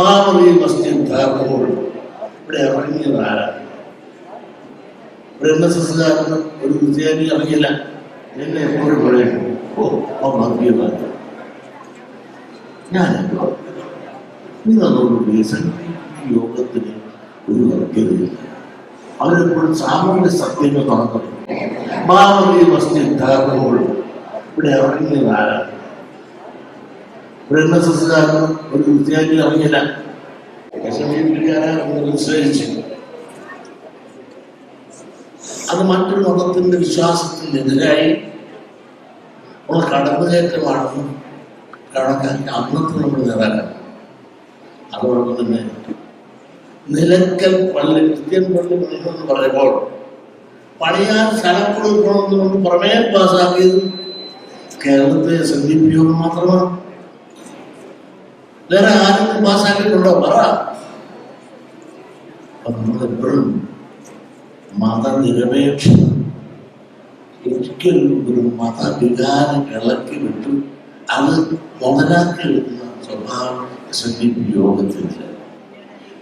ബാബറി മസ്ജിദ് തകർക്കുമ്പോൾ ഇവിടെ ഇറങ്ങിയത് ആരാണ് ഒരു എൻ എസ് എസ്സുകാരന് ഒരു ക്രിസ്ത്യാനി ഇറങ്ങിയില്ല എന്നെ എപ്പോഴും പറയുന്നു ഓ ആ വർഗീയതാണ് ഞാനെന്തോ റീസൺ ഈ യോഗത്തിന് ഒരു വർഗീയതയില്ല അവരെപ്പോഴും സാമൂഹ്യ സത്യങ്ങൾ നടക്കുന്നു ബാബറി മസ്ജിദ് തകർക്കുമ്പോൾ ഇവിടെ ഇറങ്ങിയത് ആരാണ് ഒരു എൻ ഒരു ക്രിസ്ത്യാനി ഇറങ്ങിയില്ല. അത് മറ്റൊരു മതത്തിന്റെ വിശ്വാസത്തിനെതിരായി ഉള്ള കടന്നുകയറ്റമാണെന്ന് കണക്കാക്കി അന്നത്തെ നമ്മൾ നേടാനാണ് അതോടൊപ്പം തന്നെ നിലക്കൽ പള്ളി ക്രിസ്ത്യൻ പള്ളി പണിയണമെന്ന് പറയുമ്പോൾ പണിയാൻ സ്ഥലം കൊടുക്കണമെന്നുകൊണ്ട് പ്രമേയം പാസ്സാക്കിയത് കേരളത്തെ യോഗം മാത്രമാണ്. വേറെ ആരും പാസ്സാക്കിയിട്ടുണ്ടോ പറ. നമ്മളെപ്പോഴും മതനിരപേക്ഷ ഒരിക്കലും ഒരു മതവികാരം ഇളക്കി വിട്ടു. അത് മുതലാക്കിയെടുക്കുന്ന സ്വഭാവം എസ് എൻ ഡി യോഗത്തിനില്ല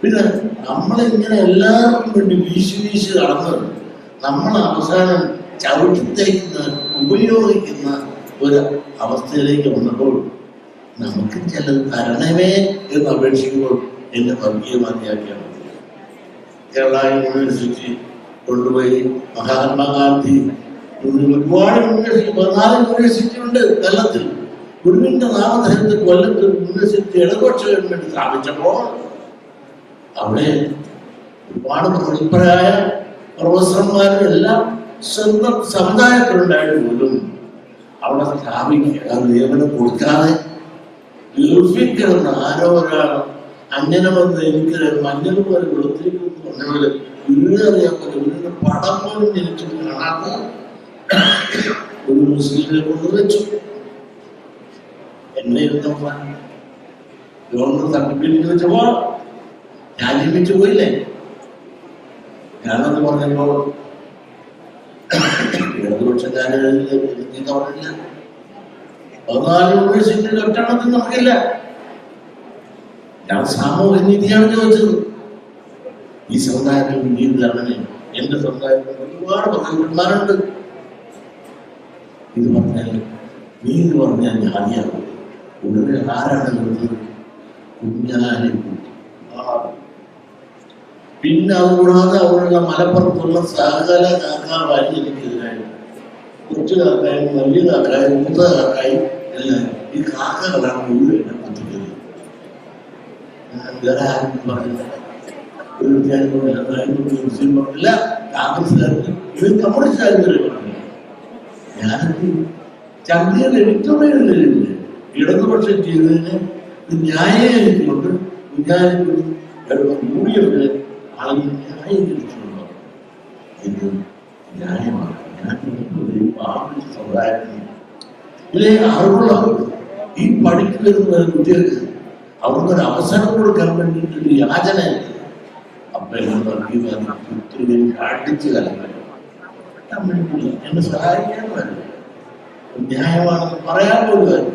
പിന്നെ നമ്മളിങ്ങനെ എല്ലാവർക്കും വേണ്ടി വീശി വീശി നടന്ന് നമ്മൾ അവസാനം ചവിട്ടിത്തേക്കുന്ന ഉപയോഗിക്കുന്ന ഒരു അവസ്ഥയിലേക്ക് വന്നപ്പോൾ നമുക്ക് ചിലത് തരണമേ എന്ന് അപേക്ഷിക്കുമ്പോൾ എന്നെ വർഗീയവാദിയാക്കിയാണ്. കേരള യൂണിവേഴ്സിറ്റി കൊണ്ടുപോയി മഹാത്മാഗാന്ധി ഒരുപാട് യൂണിവേഴ്സിറ്റി പതിനാല് യൂണിവേഴ്സിറ്റി ഉണ്ട് കൊല്ലത്തിൽ ഗുരുവിന്റെ നാമധേയത്തിൽ കൊല്ലത്ത് യൂണിവേഴ്സിറ്റി ഇടതുപക്ഷ ഗവൺമെന്റ് സ്ഥാപിച്ചപ്പോൾ അവിടെ ഒരുപാട് പ്രഗത്ഭരായ പ്രൊഫസർമാരും എല്ലാം സ്വന്തം സമുദായത്തിലുണ്ടായിട്ട് പോലും അവിടെ സ്ഥാപിക്കുക നിയമനം കൊടുക്കാതെ ഗൾഫിക്കിടന്ന് ആരോ ഒരാൾ അങ്ങനെ വന്ന് എനിക്ക് മഞ്ഞൾ പോലെ വെളുത്തിരിക്കുന്നു പടം പോലും എനിക്ക് കാണാത്ത ഒരു മുസ്ലിമിനെ കൊണ്ട് വെച്ചു. എന്നെ ഇരുന്നപ്പോ ഗവൺമെന്റ് തട്ടിപ്പിടിച്ച് വെച്ചപ്പോ ഞാൻ ജീവിച്ചു പോയില്ലേ? ഞാനത് പറഞ്ഞപ്പോ ഇടതുപക്ഷക്കാരെ പറഞ്ഞില്ല. പതിനാല് യൂണിവേഴ്സിറ്റി ഒറ്റണത്തിൽ നമുക്കില്ല. ഞാൻ സാമൂഹ്യ നീതിയാണ് ചോദിച്ചത്. ഈ സമുദായത്തിൽ നീതി തരണേ എന്റെ സമുദായത്തിൽ ഒരുപാട് പദ്ധതിമാരുണ്ട് ഇത് പറഞ്ഞാൽ നീതി പറഞ്ഞാൽ ജാതിയാകും ഉടനെ ആരാണ് ആ. പിന്നെ അതുകൂടാതെ അവരുടെ മലപ്പുറത്തുള്ള സകല കാക്കാവാരി എനിക്കെതിരായി. കൊച്ചു കാക്കായും വലിയ കാക്കായും മൂത്ത കാക്കായും എല്ലാം ഈ ഒരു ഇടതുപക്ഷം ചെയ്തതിന് ന്യായമാണ്. ഞാൻ പാവപ്പെട്ട ഇതിലെ അറിവുള്ളവർ ഈ പഠിച്ചു വരുന്ന കുട്ടികൾക്ക് അവർക്ക് ഒരു അവസരം കൊടുക്കാൻ വേണ്ടിയിട്ട് ഒരു യാചന. അപ്പം അടിച്ചു കലങ്ങൾ എന്നെ സഹായിക്കാൻ വരും. ന്യായമാണെന്ന് പറയാൻ പോലും